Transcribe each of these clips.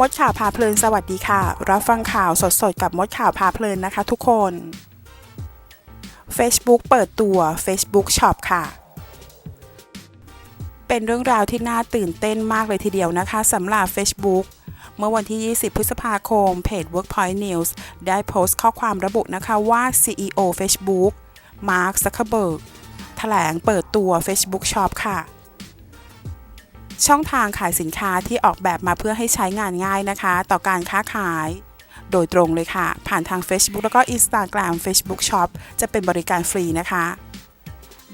มดข่าวพาเพลินสวัสดีค่ะ รับฟังข่าวสดๆ กับมดข่าวพาเพลินนะคะทุกคน Facebook เปิดตัว Facebook Shop ค่ะ เป็นเรื่องราวที่น่าตื่นเต้นมากเลยทีเดียวนะคะสำหรับ Facebook เมื่อวันที่ 20 พฤษภาคม เพจ Workpoint News ได้โพสต์ข้อความระบุนะคะว่า CEO Facebook Mark Zuckerberg แถลงเปิดตัว Facebook Shop ค่ะ ช่องทางขายสินค้าที่ออกแบบมาเพื่อให้ใช้งานง่ายนะคะ ต่อการค้าขาย โดยตรงเลยค่ะ ผ่านทาง Facebook แล้วก็ Instagram Facebook Shop จะเป็นบริการฟรีนะคะ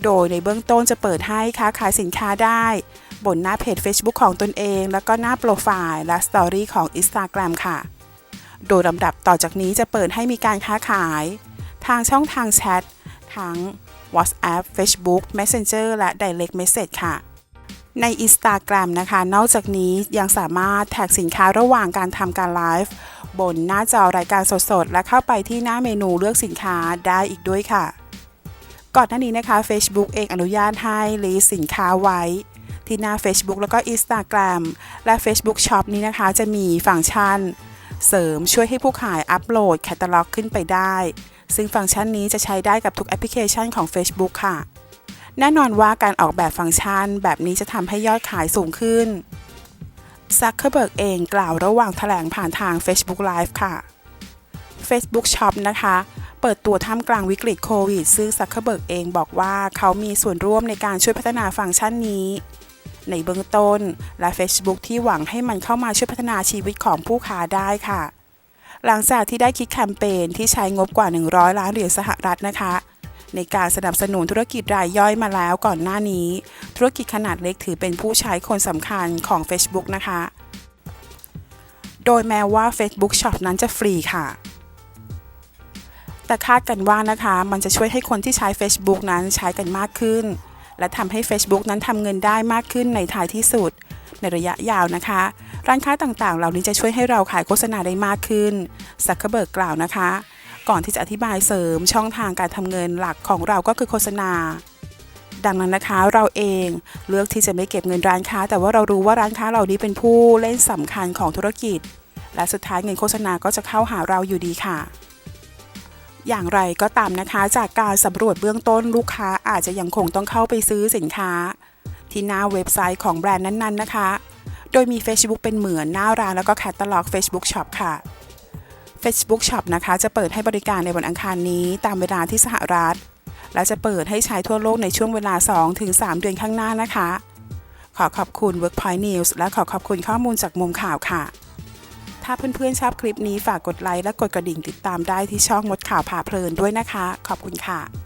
โดยในเบื้องต้นจะเปิดให้ค้าขายสินค้าได้ บนหน้าเพจ Facebook ของตนเอง แล้วก็หน้าโปรไฟล์และสตอรี่ของ Instagram ค่ะ โดยลำดับต่อจากนี้จะเปิดให้มีการค้าขาย ทางช่องทางแชททั้ง WhatsApp Facebook Messenger และ Direct Message ค่ะ ใน Instagram นะคะ นอกจากนี้ยังสามารถแท็กสินค้าระหว่างการทำการไลฟ์บนหน้าจอรายการสดๆ และเข้าไปที่หน้าเมนูเลือกสินค้าได้อีกด้วยค่ะ ก่อนหน้านี้นะคะ Facebook เองอนุญาตให้ลิสต์สินค้าไว้ ที่หน้า Facebook แล้วก็ Instagram และ Facebook Shop นี้นะคะจะมีฟังก์ชัน เสริมช่วยให้ผู้ขายอัปโหลดแคตตาล็อกขึ้นไปได้ ซึ่งฟังก์ชันนี้จะใช้ได้กับทุกแอปพลิเคชันของ Facebook ค่ะ แน่นอนว่าการออกแบบฟังก์ชัน แบบนี้จะทำให้ยอดขายสูงขึ้นซักเคอร์เบิร์กเองกล่าวระหว่างแถลงผ่านทาง Facebook Live ค่ะ Facebook Shop นะคะ เปิดตัวท่ามกลางวิกฤตโควิด ซึ่งซักเคอร์เบิร์กเองบอกว่าเขามีส่วนร่วมในการช่วยพัฒนาฟังก์ชันนี้ ในเบื้องต้น และ Facebook ที่หวังให้มันเข้ามาช่วยพัฒนาชีวิตของผู้ค้าได้ค่ะ หลังจากที่ได้คิดแคมเปญที่ใช้งบกว่า 100 ล้านเหรียญสหรัฐนะคะ ในการสนับสนุนธุรกิจรายย่อยมาแล้วก่อนหน้านี้ ธุรกิจขนาดเล็กถือเป็นผู้ใช้คนสำคัญของ Facebook นะคะ โดยแม้ว่า Facebook Shop นั้นจะฟรีค่ะ แต่คาดกันว่านะคะ มันจะช่วยให้คนที่ใช้ Facebook นั้นใช้กันมากขึ้น และทำให้ Facebook นั้นทำเงินได้มากขึ้นในท้ายที่สุด ในระยะยาวนะคะ ร้านค้าต่างๆ เหล่านี้จะช่วยให้เราขายโฆษณาได้มากขึ้นซักเคเบิร์กกล่าวนะคะ ก่อนที่จะอธิบายเสริมช่องทางการทำเงินหลักของเราก็คือโฆษณา ดังนั้นนะคะเราเองเลือกที่จะไม่เก็บเงินร้านค้า แต่ว่าเรารู้ว่าร้านค้าเหล่านี้เป็นผู้เล่นสำคัญของธุรกิจ และสุดท้ายเงินโฆษณาก็จะเข้าหาเราอยู่ดีค่ะ อย่างไรก็ตามนะคะจากการสำรวจเบื้องต้นลูกค้าอาจจะยังคงต้องเข้าไปซื้อสินค้า ที่หน้าเว็บไซต์ของแบรนด์นั้นๆนะคะ โดยมี Facebook เป็นเหมือนหน้าร้านแล้วก็แคตตาล็อก Facebook Shop ค่ะ Facebook Shop นะคะ จะเปิดให้บริการในวันอังคารนี้ตามเวลาที่สหรัฐ และจะเปิดให้ใช้ทั่วโลกในช่วงเวลา 2-3 เดือนข้างหน้านะคะ ขอขอบคุณ Workpoint News และขอขอบคุณข้อมูลจากมุมข่าวค่ะ ถ้าเพื่อนๆชอบคลิปนี้ฝากกดไลค์และกดกระดิ่งติดตามได้ที่ช่องมดข่าวผ่าเพลินด้วยนะคะ ขอบคุณค่ะ